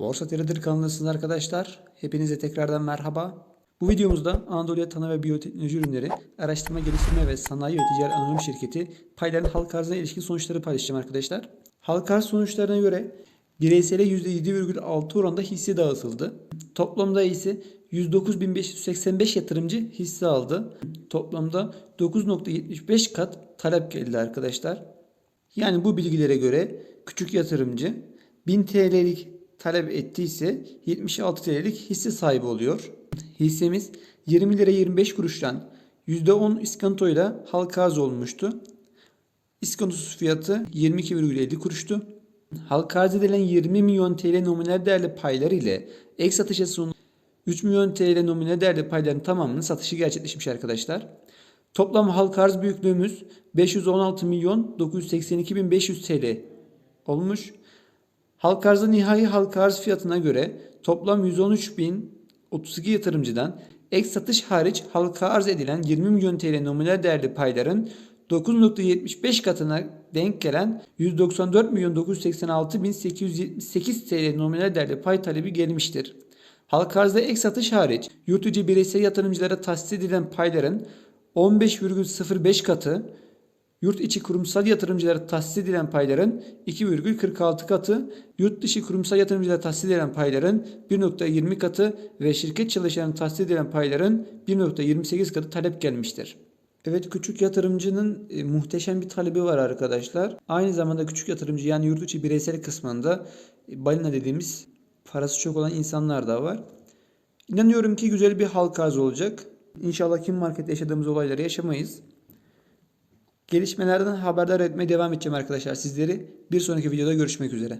Borsa Trader kanalındasınız arkadaşlar. Hepinize tekrardan merhaba. Bu videomuzda Anadolu Tanı ve Biyoteknoloji Ürünleri Araştırma Geliştirme ve Sanayi ve Ticaret Anonim Şirketi payların halka arzına ilişkin sonuçları paylaşacağım arkadaşlar. Halka arz sonuçlarına göre bireysele %7,6 oranda hisse dağıtıldı. Toplamda ise 109.585 yatırımcı hisse aldı. Toplamda 9.75 kat talep geldi arkadaşlar. Yani bu bilgilere göre küçük yatırımcı 1000 TL'lik talep ettiyse 76 TL'lik hisse sahibi oluyor. Hissemiz 20 lira 25 kuruştan %10 iskontoyla halka arz olmuştu. İskontosuz fiyatı 22,50 kuruştu. Halka arz edilen 20 milyon TL nominal değerli paylar ile ek satışa sunulan 3 milyon TL nominal değerli payların tamamının satışı gerçekleşmiş arkadaşlar. Toplam halka arz büyüklüğümüz 516 milyon 982 bin 500 TL olmuş. Halka arzda nihai halka arz fiyatına göre toplam 113 bin 32 yatırımcıdan ek satış hariç halka arz edilen 20 milyon TL nominal değerli payların 9.75 katına denk gelen 194 milyon 986 bin 878 TL nominal değerli pay talebi gelmiştir. Halka arzda ek satış hariç yurt içi bireysel yatırımcılara tahsis edilen payların 15,05 katı, yurt içi kurumsal yatırımcılara tahsis edilen payların 2,46 katı, yurt dışı kurumsal yatırımcılara tahsis edilen payların 1,20 katı ve şirket çalışanlarına tahsis edilen payların 1,28 katı talep gelmiştir. Evet küçük yatırımcının e, muhteşem bir talebi var arkadaşlar. Aynı zamanda küçük yatırımcı yani yurt içi bireysel kısmında e, balina dediğimiz parası çok olan insanlar da var. İnanıyorum ki güzel bir halka arz olacak. İnşallah kim markette yaşadığımız olayları yaşamayız. Gelişmelerden haberdar etmeye devam edeceğim arkadaşlar sizleri. Bir sonraki videoda görüşmek üzere.